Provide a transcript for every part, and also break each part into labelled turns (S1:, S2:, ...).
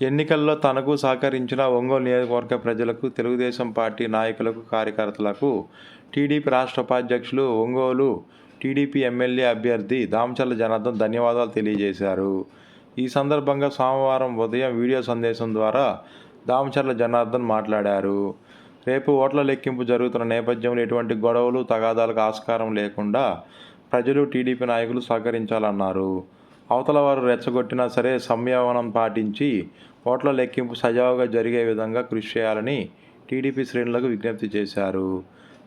S1: ఎన్నికల్లో తనకు సహకరించిన ఒంగోలు నియోజకవర్గ ప్రజలకు తెలుగుదేశం పార్టీ నాయకులకు కార్యకర్తలకు టీడీపీ రాష్ట్ర ఉపాధ్యక్షులు ఒంగోలు టీడీపీ ఎమ్మెల్యే అభ్యర్థి దామచల్ల జనార్దన్ ధన్యవాదాలు తెలియజేశారు. ఈ సందర్భంగా సోమవారం ఉదయం వీడియో సందేశం ద్వారా దామచర్ల జనార్దన్ మాట్లాడారు. రేపు ఓట్ల లెక్కింపు జరుగుతున్న నేపథ్యంలో ఎటువంటి గొడవలు తగాదాలకు ఆస్కారం లేకుండా ప్రజలు టీడీపీ నాయకులు సహకరించాలన్నారు. అవతల వారు రెచ్చగొట్టినా సరే సంయమనం పాటించి ఓట్ల లెక్కింపు సజావుగా జరిగే విధంగా కృషి చేయాలని టీడీపీ శ్రేణులకు విజ్ఞప్తి చేశారు.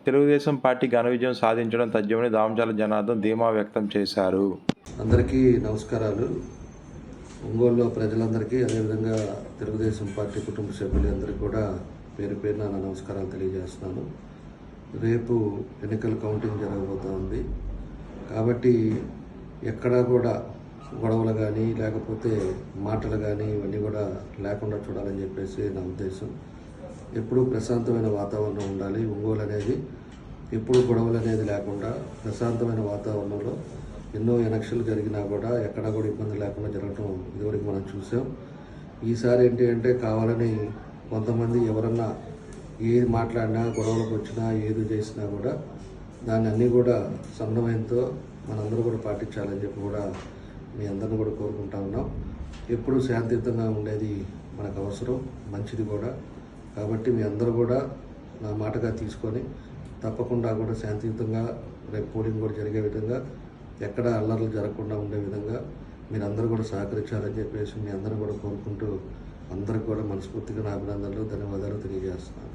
S1: తెలుగుదేశం పార్టీ ఘన విజయం సాధించడం తథ్యమని దామచాల జనార్దన్ ధీమా వ్యక్తం చేశారు.
S2: అందరికీ నమస్కారాలు. ఒంగోలులో ప్రజలందరికీ అదేవిధంగా తెలుగుదేశం పార్టీ కుటుంబ సభ్యులందరికీ కూడా పేరు పేరున నా నమస్కారాలు తెలియజేస్తున్నాను. రేపు ఎన్నికల కౌంటింగ్ జరగబోతూ ఉంది కాబట్టి ఎక్కడా కూడా గొడవలు కానీ లేకపోతే మాటలు కానీ ఇవన్నీ కూడా లేకుండా చూడాలని చెప్పేసి నా ఉద్దేశం. ఎప్పుడూ ప్రశాంతమైన వాతావరణం ఉండాలి. ఒంగోలు అనేది ఎప్పుడు గొడవలు అనేది లేకుండా ప్రశాంతమైన వాతావరణంలో ఎన్నో ఎలక్షన్లు జరిగినా కూడా ఎక్కడ కూడా ఇబ్బంది లేకుండా జరగడం ఇదివరకు మనం చూసాం. ఈసారి ఏంటి అంటే కావాలని కొంతమంది ఎవరన్నా ఏది మాట్లాడినా గొడవలకు వచ్చినా ఏది చేసినా కూడా దాన్ని అన్నీ కూడా సమన్వయంతో మనందరూ కూడా పాటించాలని చెప్పి కూడా మీ అందరిని కూడా కోరుకుంటా ఉన్నాం. ఎప్పుడు శాంతియుతంగా ఉండేది మనకు అవసరం మంచిది కూడా. కాబట్టి మీ అందరూ కూడా నా మాటగా తీసుకొని తప్పకుండా కూడా శాంతియుతంగా రేపు పోలింగ్ కూడా జరిగే విధంగా ఎక్కడ అల్లర్లు జరగకుండా ఉండే విధంగా మీరందరూ కూడా సహకరించాలని చెప్పేసి మీ అందరూ కూడా కోరుకుంటూ అందరికి కూడా మనస్ఫూర్తిగా నా అభినందనలు ధన్యవాదాలు తెలియజేస్తున్నాను.